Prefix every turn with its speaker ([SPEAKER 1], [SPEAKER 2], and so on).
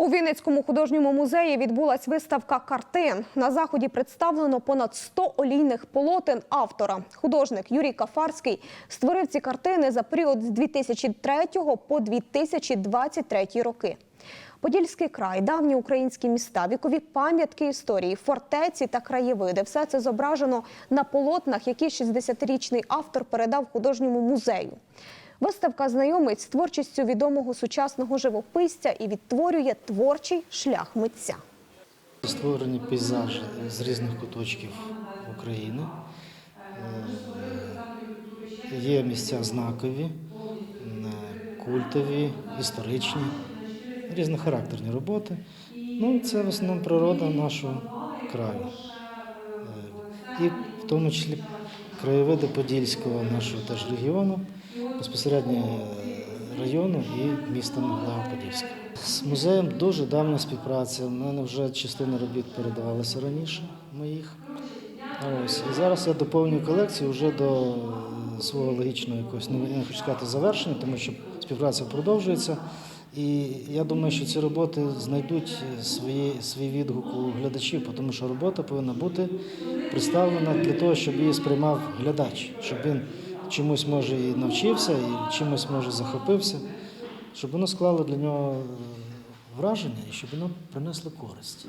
[SPEAKER 1] У Вінницькому художньому музеї відбулась виставка картин. На заході представлено понад 100 олійних полотен автора. Художник Юрій Кафарський створив ці картини за період з 2003 по 2023 роки. Подільський край, давні українські міста, вікові пам'ятки історії, фортеці та краєвиди – все це зображено на полотнах, які 60-річний автор передав художньому музею. Виставка знайомить з творчістю відомого сучасного живописця і відтворює творчий шлях митця.
[SPEAKER 2] Створені пейзажі з різних куточків України. Е, Є місця знакові, е, культові, історичні, різнохарактерні роботи. Ну, це в основному природа нашого краю. Е, І в тому числі краєвиди Подільського нашого теж регіону, безпосередньо е, району і міста Могилева-Подільська. З музеєм дуже давня співпраця. У мене вже частина робіт передавалася раніше моїх. А Ось. І зараз я доповнюю колекцію вже до е, свого логічного якогось, ну, не хочу сказати завершення, тому що співпраця продовжується. І я думаю, що ці роботи знайдуть свої, свій відгук у глядачів, тому що робота повинна бути представлена для того, щоб її сприймав глядач, щоб він чомусь може і навчився, і чимось може захопився, щоб воно склало для нього е, враження і щоб воно принесло користь.